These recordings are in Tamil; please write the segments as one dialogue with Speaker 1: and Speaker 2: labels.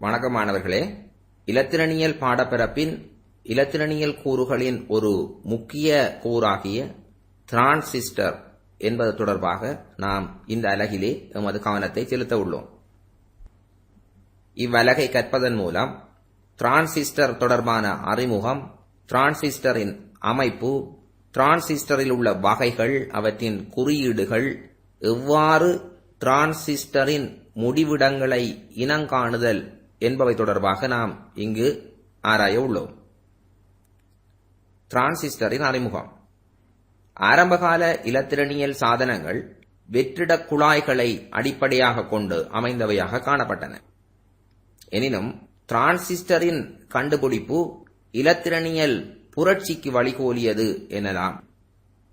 Speaker 1: வணக்கம் மாணவர்களே இலத்திரனியல் பாடப்பிறப்பின் இலத்திரனியல் கூறுகளின் ஒரு முக்கிய கூறாகிய டிரான்சிஸ்டர் என்பது தொடர்பாக நாம் இந்த அலகிலே எமது கவனத்தை செலுத்த உள்ளோம். இவ்வலகை கற்பதன் மூலம் டிரான்சிஸ்டர் தொடர்பான அறிமுகம் டிரான்சிஸ்டரின் அமைப்பு டிரான்சிஸ்டரில் உள்ள வகைகள் அவற்றின் குறியீடுகள் எவ்வாறு டிரான்சிஸ்டரின் முடிவிடங்களை இனங்காணுதல் என்பவை தொடர்பாக நாம் இங்கு ஆராய உள்ளோம். டிரான்சிஸ்டரின் அறிமுகம். ஆரம்பகால இலத்திரனியல் சாதனங்கள் வெற்றிடக் குழாய்களை அடிப்படையாக கொண்டு அமைந்தவையாக காணப்பட்டன. எனினும் டிரான்சிஸ்டரின் கண்டுபிடிப்பு இலத்திரனியல் புரட்சிக்கு வழிகோலியது எனலாம்.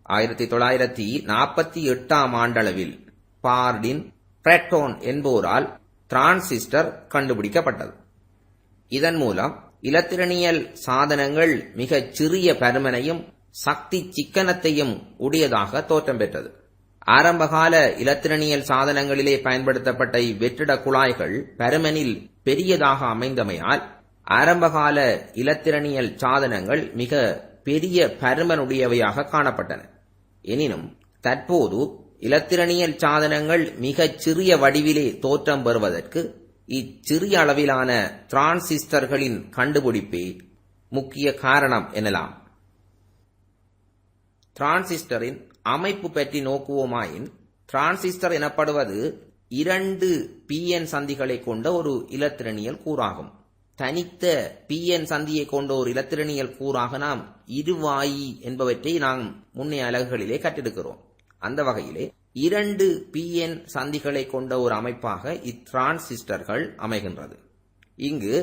Speaker 1: ஆயிரத்தி தொள்ளாயிரத்தி நாற்பத்தி எட்டாம் ஆண்டளவில் பார்டின் பிரெட்டோன் என்போரால் டிரான்சிஸ்டர் கண்டுபிடிக்கப்பட்டது. இதன் மூலம் இலத்திரனியல் சாதனங்கள் மிகச் சிறிய பருமனையும் சக்தி சிக்கனத்தையும் உடையதாக தோற்றம் பெற்றது. ஆரம்பகால இலத்திரனியல் சாதனங்களிலே பயன்படுத்தப்பட்ட இவ்வெற்றிட குழாய்கள் பருமனில் பெரியதாக அமைந்தமையால் ஆரம்பகால இலத்திரனியல் சாதனங்கள் மிக பெரிய பருமனுடையவையாக காணப்பட்டன. எனினும் தற்போது இலத்திரனியல் சாதனங்கள் மிகச் சிறிய வடிவிலே தோற்றம் பெறுவதற்கு இச்சிறிய அளவிலான டிரான்சிஸ்டர்களின் கண்டுபிடிப்பே முக்கிய காரணம் எனலாம். டிரான்சிஸ்டரின் அமைப்பு பற்றி நோக்குவோமாயின் டிரான்சிஸ்டர் எனப்படுவது இரண்டு பிஎன் சந்திகளை கொண்ட ஒரு இலத்திரனியல் கூறாகும். தனித்த பிஎன் சந்தியை கொண்ட ஒரு இலத்திரனியல் கூறாக நாம் இருவாயி என்பவற்றை நாம் முன்னைய அலகுகளிலே கற்றெடுக்கிறோம் அந்த வகையிலே இரண்டு பிஎன் சந்திகளை கொண்ட ஒரு அமைப்பாக இத்திரான்சிஸ்டர்கள் அமைகின்றது. இங்கு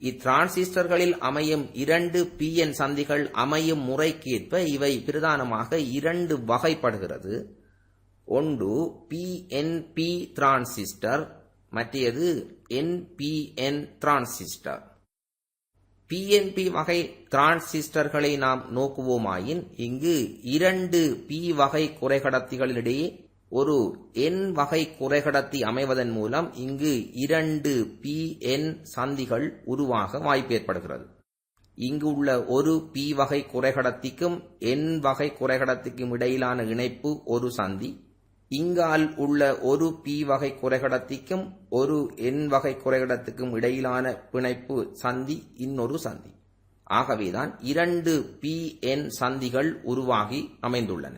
Speaker 1: இத்திரான்சிஸ்டர்களில் அமையும் இரண்டு பிஎன் சந்திகள் அமையும் முறைக்கேற்ப இவை பிரதானமாக இரண்டு வகைப்படுகிறது. ஒன்று பிஎன்பி டிரான்சிஸ்டர் மற்றது என்பிஎன் டிரான்சிஸ்டர் பிஎன்பி வகை டிரான்சிஸ்டர்களை நாம் நோக்குவோமாயின் இங்கு இரண்டு பி வகை குறைகடத்திகளிடையே ஒரு என் வகை குறைகடத்தி அமைவதன் மூலம் இங்கு இரண்டு பி என் சந்திகள் உருவாக வாய்ப்பு ஏற்படுகிறது. இங்கு உள்ள ஒரு பி வகை குறைகடத்திக்கும் என் வகை குறைகடத்திக்கும் இடையிலான இணைப்பு ஒரு சந்தி. இங்கால் உள்ள ஒரு பி வகை குறைகடத்திக்கும் ஒரு என் வகை குறைகடத்துக்கும் இடையிலான பிணைப்பு சந்தி இன்னொரு சந்தி. ஆகவேதான் இரண்டு பி என் சந்திகள் உருவாகி அமைந்துள்ளன.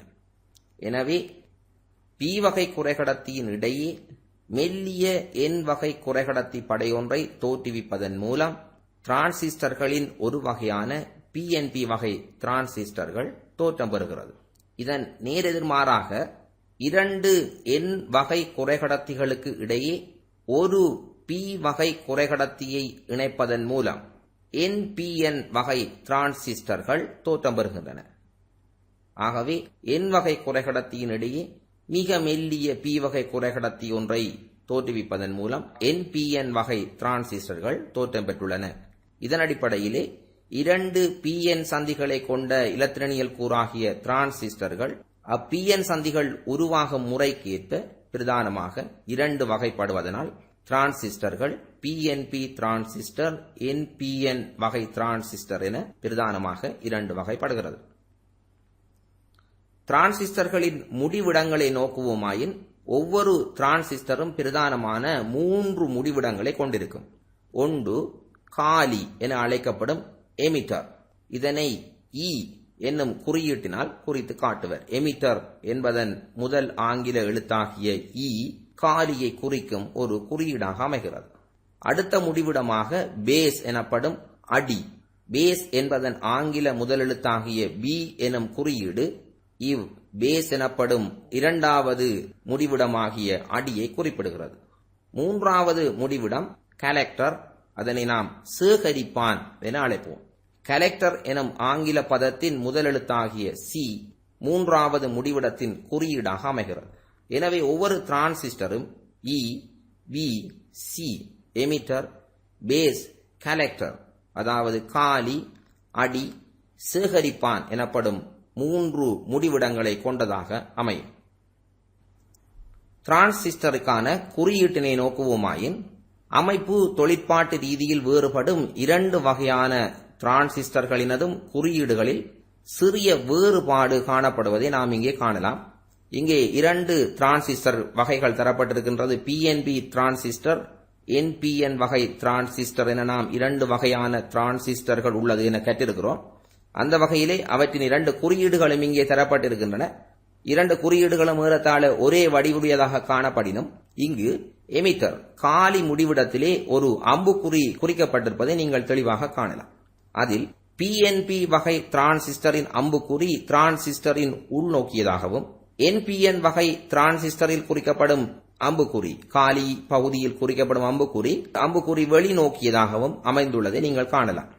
Speaker 1: எனவே பி வகை குறைகடத்தியின் இடையே மெல்லிய என் வகை குறைகடத்தி படையொன்றை தோற்றுவிப்பதன் மூலம் டிரான்சிஸ்டர்களின் ஒரு வகையான பிஎன்பி வகை டிரான்சிஸ்டர்கள் தோற்றம் பெறுகிறது. இதன் நேரெதிர்மாறாக இரண்டு என் வகை குறைகடத்திகளுக்கு இடையே ஒரு பி வகை குறைகடத்தியை இணைப்பதன் மூலம் என்பிஎன் வகை டிரான்சிஸ்டர்கள் தோற்றம் பெறுகின்றன. ஆகவே என் வகை குறைகடத்தியின் இடையே மிக மெல்லிய பி வகை குறைகடத்தி ஒன்றை தோற்றுவிப்பதன் மூலம் என்பிஎன் வகை டிரான்சிஸ்டர்கள் தோற்றம் பெற்றுள்ளன. இதன் அடிப்படையிலே இரண்டு பிஎன் சந்திகளை கொண்ட இலத்திரனியல் கூறாகிய டிரான்சிஸ்டர்கள் அப்பிஎன் சந்திகள் உருவாகும் முறைக்கு ஏற்ப பிரதானமாக இரண்டு வகைப்படுவதனால் டிரான்சிஸ்டர்கள் பிஎன்பி டிரான்சிஸ்டர் என்பிஎன் வகை டிரான்சிஸ்டர் என பிரதானமாக இரண்டு வகைப்படுகிறது. டிரான்சிஸ்டர்களின் முடிவிடங்களை நோக்குவோமாயின் ஒவ்வொரு டிரான்சிஸ்டரும் பிரதானமான மூன்று முடிவிடங்களை கொண்டிருக்கும். ஒன்று காலி என அழைக்கப்படும் எமிட்டர். இதனை இ என்னும் குறியீட்டினால் குறித்து காட்டுவர். எமிட்டர் என்பதன் முதல் ஆங்கில எழுத்தாகிய இ காலியை குறிக்கும் ஒரு குறியீடாக அமைகிறது. அடுத்த முடிவிடமாக பேஸ் எனப்படும் அடி. பேஸ் என்பதன் ஆங்கில முதலெழுத்தாகிய பி எனும் குறியீடு இவ் பேஸ் எனப்படும் இரண்டாவது முடிவிடமாகிய அடியை குறிப்பிடுகிறது. மூன்றாவது முடிவிடம் கலெக்டர் அதனை நாம் சேகரிப்பான் என அழைப்போம். கலெக்டர் எனும் ஆங்கில பதத்தின் முதலெழுத்தாகிய சி மூன்றாவது முடிவிடத்தின் குறியீடாக அமைகிறது. எனவே ஒவ்வொரு டிரான்சிஸ்டரும் E V C emitter base collector அதாவது காலி அடி சேகரிப்பான் எனப்படும் மூன்று முடிவிடங்களை கொண்டதாக அமையும். டிரான்சிஸ்டருக்கான குறியீட்டினை நோக்குவோமாயின் அமைப்பு தொழிற்பாட்டு ரீதியில் வேறுபடும் இரண்டு வகையான டிரான்சிஸ்டர்களினதும் குறியீடுகளில் சிறிய வேறுபாடு காணப்படுவதை நாம் இங்கே காணலாம். இங்கே இரண்டு டிரான்சிஸ்டர் வகைகள் தரப்பட்டிருக்கின்றது. பிஎன்பி டிரான்சிஸ்டர் என்பிஎன் வகை டிரான்சிஸ்டர் என நாம் இரண்டு வகையான டிரான்சிஸ்டர்கள் உள்ளது என கற்றிருக்கிறோம் அந்த வகையிலே அவற்றின் இரண்டு குறியீடுகளும் இங்கே தரப்பட்டிருக்கின்றன. இரண்டு குறியீடுகளும் ஏறத்தாழ ஒரே வடிவுடையதாக காணப்படினும் இங்கு எமிட்டர் காலி முடிவிடத்திலே ஒரு அம்புக்குறி குறிக்கப்பட்டிருப்பதை நீங்கள் தெளிவாக காணலாம். அதில் பிஎன்பி வகை டிரான்சிஸ்டரின் அம்புக்குறி டிரான்சிஸ்டரின் உள்நோக்கியதாகவும் என்பிஎன் வகை டிரான்சிஸ்டரில் குறிக்கப்படும் அம்புக்குறி காலி பகுதியில் குறிக்கப்படும் அம்புக்குறி அம்புக்குறி வெளிநோக்கியதாகவும் அமைந்துள்ளதை நீங்கள் காணலாம்.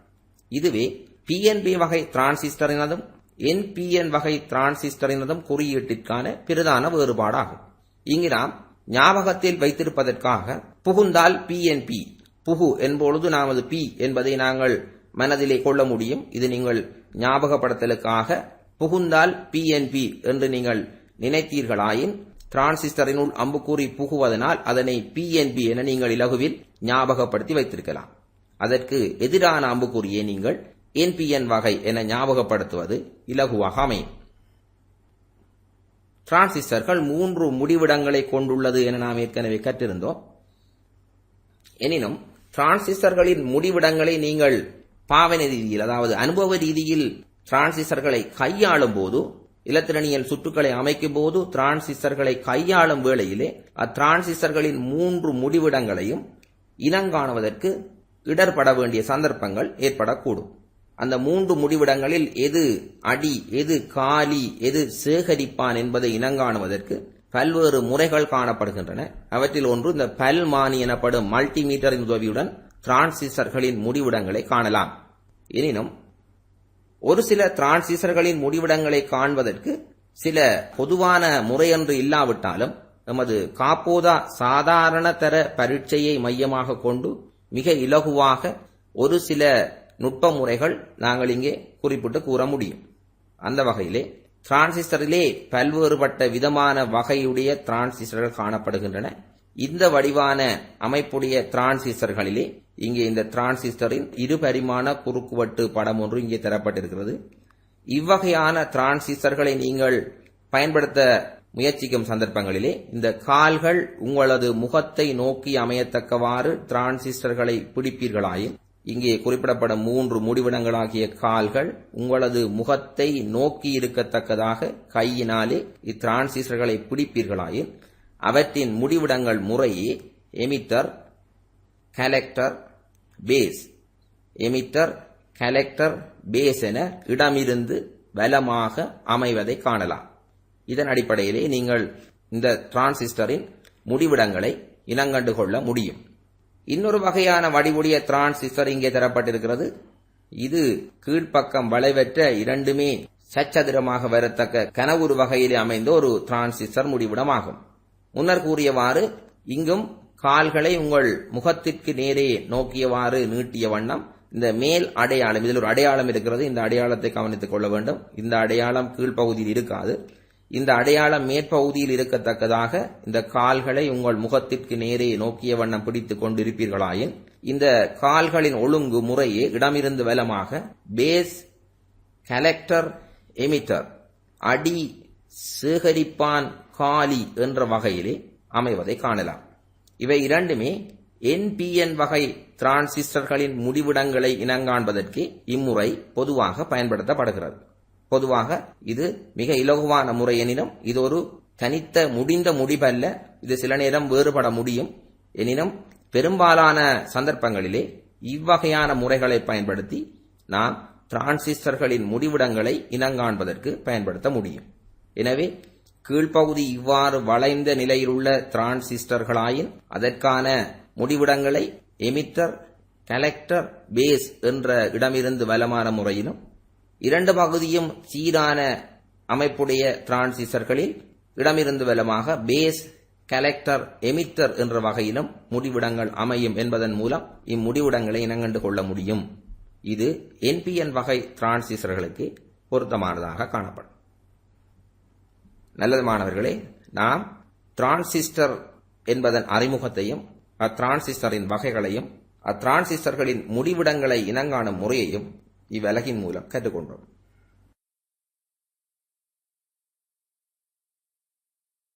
Speaker 1: இதுவே பிஎன்பி வகை டிரான்சிஸ்டரினதும் என்பிஎன் வகை டிரான்சிஸ்டரினதும் குறியீட்டிற்கான பிரதான வேறுபாடாகும். இங்கு நாம் ஞாபகத்தில் வைத்திருப்பதற்காக புகுந்தால் பிஎன்பி புகு என்பொழுது நாம் அது பி என்பதை நாங்கள் மனதிலே கொள்ள முடியும். இது நீங்கள் ஞாபகப்படுத்தலுக்காக புகுந்தால் பிஎன்பி என்று நீங்கள் நினைத்தீர்களாயின் டிரான்சிஸ்டரினுள் அம்புக்கூறி புகுவதனால் அதனை பிஎன்பி என நீங்கள் இலகுவில் ஞாபகப்படுத்தி வைத்திருக்கலாம். அதற்கு எதிரான அம்புக்குறியை நீங்கள் என்பிஎன் வகை என ஞாபகப்படுத்துவது இலகுவாக அமையும். டிரான்சிஸ்டர்கள் மூன்று முடிவிடங்களை கொண்டுள்ளது என நாம் ஏற்கனவே கற்றிருந்தோம். எனினும் டிரான்சிஸ்டர்களின் முடிவிடங்களை நீங்கள் பாவனை ரீதியில் அதாவது அனுபவ ரீதியில் டிரான்சிஸ்டர்களை கையாளும் போது இலத்திரனியல் சுற்றுக்களை அமைக்கும் போது டிரான்சிஸ்டர்களை கையாளும் வேளையிலே அத்திரான்சிஸ்டர்களின் மூன்று முடிவிடங்களையும் இனங்காணுவதற்கு இடர்பட வேண்டிய சந்தர்ப்பங்கள் ஏற்படக்கூடும். அந்த மூன்று முடிவிடங்களில் எது அடி எது காலி எது சேகரிப்பான் என்பதை இனங்காணுவதற்கு பல்வேறு முறைகள் காணப்படுகின்றன. அவற்றில் ஒன்று இந்த பல்மானி எனப்படும் மல்டிமீட்டரின் உதவியுடன் டிரான்சிஸ்டர்களின் முடிவிடங்களை காணலாம். எனினும் ஒரு சில டிரான்சிஸ்டர்களின் முடிவிடங்களை காண்பதற்கு சில பொதுவான முறையொன்று இல்லாவிட்டாலும் நமது காப்போதா சாதாரண தர பரீட்சையை மையமாக கொண்டு மிக இலகுவாக ஒரு சில நுட்ப முறைகள் நாங்கள் இங்கே குறிப்பிட்டு கூற முடியும். அந்த வகையிலே டிரான்சிஸ்டரிலே பல்வேறுபட்ட விதமான வகையுடைய டிரான்சிஸ்டர்கள் காணப்படுகின்றன. இந்த வடிவான அமைப்புடைய டிரான்சிஸ்டர்களிலே இங்கே இந்த டிரான்சிஸ்டரின் இருபரிமாண குறுக்குவட்டு படம் ஒன்று இங்கே தரப்பட்டிருக்கிறது. இவ்வகையான டிரான்சிஸ்டர்களை நீங்கள் பயன்படுத்த முயற்சிக்கும் சந்தர்ப்பங்களிலே இந்த கால்கள் உங்களது முகத்தை நோக்கி அமையத்தக்கவாறு டிரான்சிஸ்டர்களை பிடிப்பீர்களாயின் இங்கே குறிப்பிடப்படும் மூன்று முடிவிடங்களாகிய கால்கள் உங்களது முகத்தை நோக்கி இருக்கத்தக்கதாக கையினாலே இத்திரான்சிஸ்டர்களை பிடிப்பீர்களாயின் அவற்றின் முடிவிடங்கள் முறையே emitter collector base emitter collector base என இடமிருந்து வலமாக அமைவதை காணலாம். இதன் அடிப்படையிலே நீங்கள் இந்த டிரான்சிஸ்டரின் முடிவிடங்களை இனங்கண்டு கொள்ள முடியும். இன்னொரு வகையான வடிவுடைய டிரான்சிஸ்டர் இங்கே தரப்பட்டிருக்கிறது. இது கீழ்ப்பக்கம் வளைவற்ற இரண்டுமே சச்சதுரமாக வரத்தக்க கனவுரு வகையிலே அமைந்த ஒரு டிரான்சிஸ்டர் முடிவிடமாகும். முன்னர் கூறியவாறு இங்கும் கால்களை உங்கள் முகத்திற்கு நேரே நோக்கியவாறு நீட்டிய வண்ணம் இந்த மேல் அடையாளம் இதில் ஒரு அடையாளம் இருக்கிறது இந்த அடையாளத்தை கவனித்துக் கொள்ள வேண்டும். இந்த அடையாளம் கீழ்ப்பகுதியில் இருக்காது. இந்த அடையாளம் மேற்பகுதியில் இருக்கத்தக்கதாக இந்த கால்களை உங்கள் முகத்திற்கு நேரே நோக்கிய வண்ணம் பிடித்துக் கொண்டிருப்பீர்களாயின் இந்த கால்களின் ஒழுங்கு முறையே இடமிருந்து வலமாக பேஸ் கலெக்டர் எமிட்டர் அடி சேகரிப்பான் காலி என்ற வகையிலே அமைவதை காணலாம். இவை இரண்டுமே என்பிஎன் வகை டிரான்சிஸ்டர்களின் முடிவிடங்களை இனங்காண்பதற்கு இம்முறை பொதுவாக பயன்படுத்தப்படுகிறது. பொதுவாக இது மிக இலகுவான முறை எனினும் இது ஒரு தனித்த முடிந்த முடிவல்ல. இது சில நேரம் வேறுபட முடியும். எனினும் பெரும்பாலான சந்தர்ப்பங்களிலே இவ்வகையான முறைகளை பயன்படுத்தி நாம் டிரான்சிஸ்டர்களின் முடிவிடங்களை இனங்காண்பதற்கு பயன்படுத்த முடியும். எனவே கீழ்ப்பகுதி இவ்வாறு வளைந்த நிலையில் உள்ள டிரான்சிஸ்டர்களாயின் அதற்கான முடிவிடங்களை எமிட்டர் கலெக்டர் பேஸ் என்ற இடமிருந்து வலமான முறையிலும் இரண்டு பகுதியும் சீரான அமைப்புடைய டிரான்சிஸ்டர்களில் இடமிருந்து வலமாக பேஸ் கலெக்டர் எமிட்டர் என்ற வகையிலும் முடிவிடங்கள் அமையும் என்பதன் மூலம் இம்முடிவிடங்களை இனங்கண்டு கொள்ள முடியும். இது என்பிஎன் வகை டிரான்சிஸ்டர்களுக்கு பொருத்தமானதாக காணப்படும். நல்லது மாணவர்களே நாம் டிரான்சிஸ்டர் என்பதன் அறிமுகத்தையும் அத்திரான்சிஸ்டரின் வகைகளையும் அத்திரான்சிஸ்டர்களின் முடிவிடங்களை இனங்காணும் முறையையும் இவ்வலகின் மூலம் கற்றுக்கொண்டோம்.